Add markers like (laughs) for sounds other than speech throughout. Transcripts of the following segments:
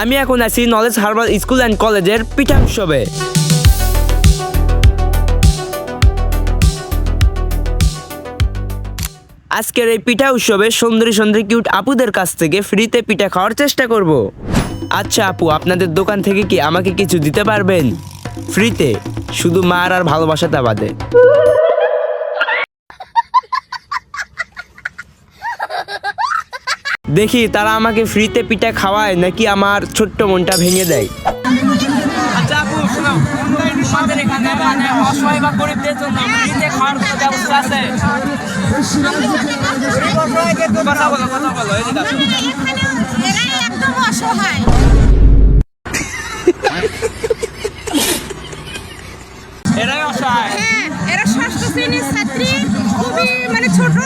আমি এখন আছি নলেজ হারবার স্কুল অ্যান্ড কলেজের পিঠা উৎসবে। আজকের এই পিঠা উৎসবে সুন্দরী সুন্দরী কিউট আপুদের কাছ থেকে ফ্রিতে পিঠা খাওয়ার চেষ্টা করব। আচ্ছা আপু, আপনাদের দোকান থেকে কি আমাকে কিছু দিতে পারবেন? ফ্রিতে, শুধু মার আর ভালোবাসাটা বাদে। দেখি তারা আমাকে ফ্রিতে পিঠা খাওয়ায় নাকি আমার ছোট্ট মনটা ভেঙে দেয়। আচ্ছা আমাদের এখানে মানে অসহায় বা গরিবদের জন্য ফ্রিতে খাওয়ার কোনো ব্যবস্থা আছে? কথা বলো কথা বলো এদিকে আসো। এরাই একদম অসহায় এরাই অসহায়। হ্যাঁ এরা ষষ্ঠ শ্রেণির ছাত্রী খুবই মানে ছোট।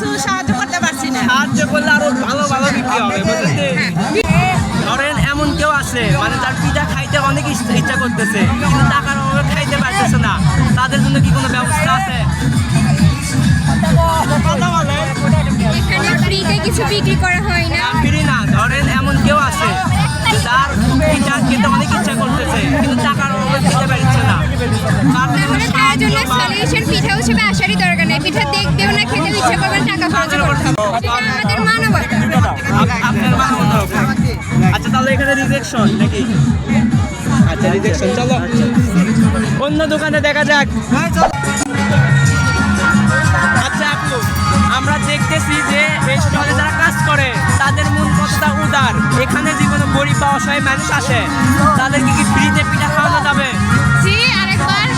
কিছু সাহায্য করতে পারছি না। সাহায্য করলে আরও ভালো ভালো বিক্রি হবে হ্যাঁ। ধরেন এমন কেউ আছে মানে তার পিঠা খাইতে অনেক ইচ্ছা করতেছে কিন্তু টাকার অভাবে খাইতে পারতেছে না। তাদের জন্য কি কোনো ব্যবস্থা আছে? এখানে ফ্রিতে কিছু বিক্রি করা হয় না। ফিরি না। ধরেন এমন কেউ আছে তার পিঠা খেতে অনেক ইচ্ছা করতেছে কিন্তু টাকার অভাবে খেতে পারছে না। তার জন্য সলিউশন পিঠা হিসেবে আসারই দরকার নেই। পিঠা ইচ্ছা করবেন টাকা খরচ করতে আমাদের মানবতা। আপনার মানবতা। আচ্ছা তাহলে এখানে রিজেকশন নাকি? আচ্ছা রিজেকশন চলো। অন্য দোকানে দেখা যাক। আচ্ছা আপু আমরা দেখতেছি যে এই স্টলে যারা কাজ করে তাদের মন কতটা উদার। এখানে যে কোনো গরিব বা অসহায় মানুষ আসে। তাদেরকে কি ফ্রিতে পিঠা খাওয়ানো যাবে? জি আরেকবার।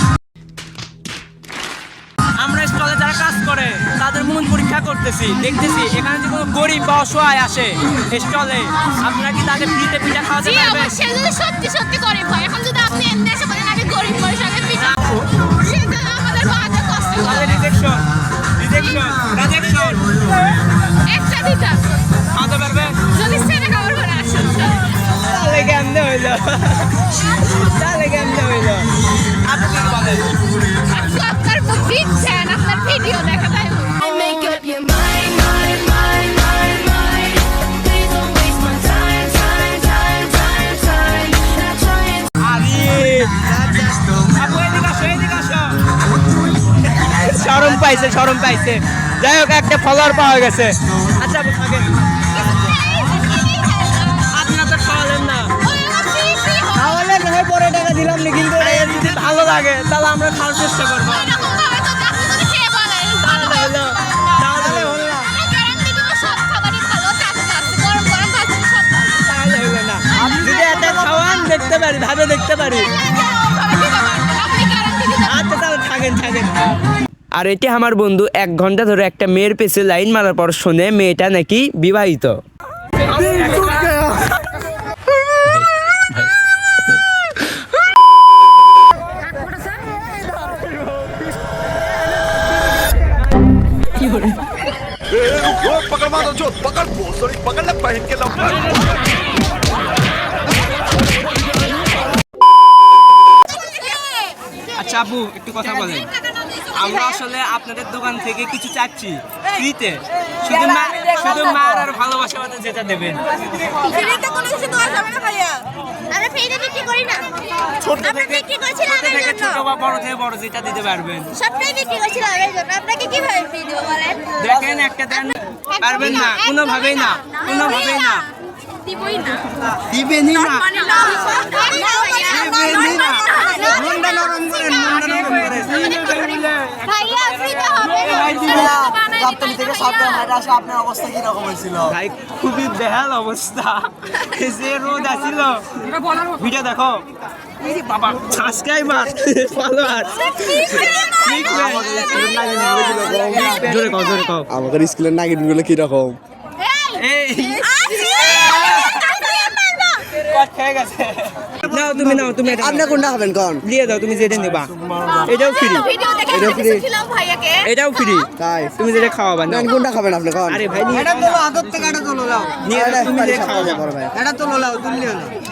আমরা স্টলে যারা কাজ করে তাদের মন পরীক্ষা করতেছি দেখতেছি এখানে যে কোনো গরিব বা অসহায় আসে স্টলে আপনারা কি তাদের ফ্রিতে পিঠা খাওয়াতে পারবেন? অবশ্যই যদি সত্যি সত্যি গরিব হয় এখন যদি আপনি এমনি এসে বলেন আমি গরিব পিঠা সেটা আমাদের বাড়াতে কষ্ট হবে রিজেকশন রিজেকশন রিজেকশন একটা দিতাম খাওয়াতে পারবে যদি সেটা খাবার ঘরে আসেন তাহলে কেমনে হইল। তাহলে কেমনে হইল। আপনি বলেন? আপনার আপনার ভিডিও দেখা শরম পাইছে শরম পাইছে। যাই হোক একটা ফলোয়ার পাওয়া গেছে। আচ্ছা পরে টাকা দিলাম না কিন্তু যদি ভালো লাগে। তাহলে আমরা খাওয়ার চেষ্টা করব। দেখতে পারি ভাবে দেখতে পারি। আর এটি আমার বন্ধু এক ঘণ্টা ধরে একটা মেয়ের পেছে লাইন মারার পর শুনে মেয়েটা নাকি বিবাহিত। আচ্ছা আপু, একটু কথা বলেন। আমরা আসলে আপনাদের দোকান থেকে কিছু চাচ্ছি ফ্রিতে। শুধু মা শুধু মার আর ভালোবাসা মতো যেটা দেবেন। ছোট থেকে ছোট থেকে ছোট বা বড় থেকে বড় যেটা দিতে পারবেন। সবটাই বিক্রি করছিলাম এই জন্য আপনাকে কীভাবে ফ্রি দেবো বলেন? দেখেন একটা দেন। পারবেন না। কোনোভাবেই না। কোনোভাবেই না। দিবই না। দিবেনই না। না। দিবেনই না। মনটা নরম করেন মনটা নরম করেন ভাইয়া ফ্রিতে হবে গাবতলি থেকে সাবধান হাঁটা আসে আপনার অবস্থা কীরকম হয়েছিল? ভাই খুবই বেহাল অবস্থা। (laughs) যে রোদ আসিল। ভিডিও দেখো। বাবা। সাবস্ক্রাইবার (laughs) ফলোয়ার আমাদের স্কুলের নাগিনগুলো কীরকম? এই নাও তুমি নাও তুমি আপনি কোনটা খাবেন কোন? দিয়ে দাও তুমি যেটা নেবা। এটাও ফ্রি এটাও ভাইয়াকে। এটাও ফ্রি তাই। তুমি যেটা খাওয়াবা না কোনটা খাবেন আপনি কোন? আরে ভাই নিয়ে এটা তো হাতের থেকে এটা তো লাও নিয়ে তুমি যে খাওয়াবা। ভাই। এটা তো লাও তুমি না। খাওয়া দুটাই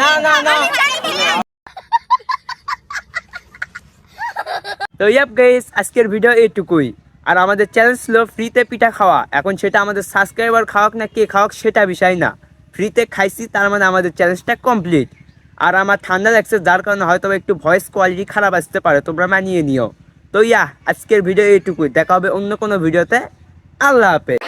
না না না। তো ইয়াপ গাইস আজকের ভিডিও এইটুকুই আর আমাদের চ্যালেঞ্জ ছিল ফ্রিতে পিঠা খাওয়া। এখন সেটা আমাদের সাবস্ক্রাইবার খাওয়াক না কে খাওয়াক সেটা বিষয় না। ফ্রিতে খাইছি তার মানে আমাদের চ্যালেঞ্জটা কমপ্লিট আর আমার ঠান্ডা লাগছে যার কারণে হয়তো একটু ভয়েস কোয়ালিটি খারাপ আসতে পারে তোমরা মানিয়ে নিও। তো ইয়া আজকের ভিডিও এইটুকুই দেখা হবে অন্য কোনো ভিডিওতে আল্লাহ হাফেজ।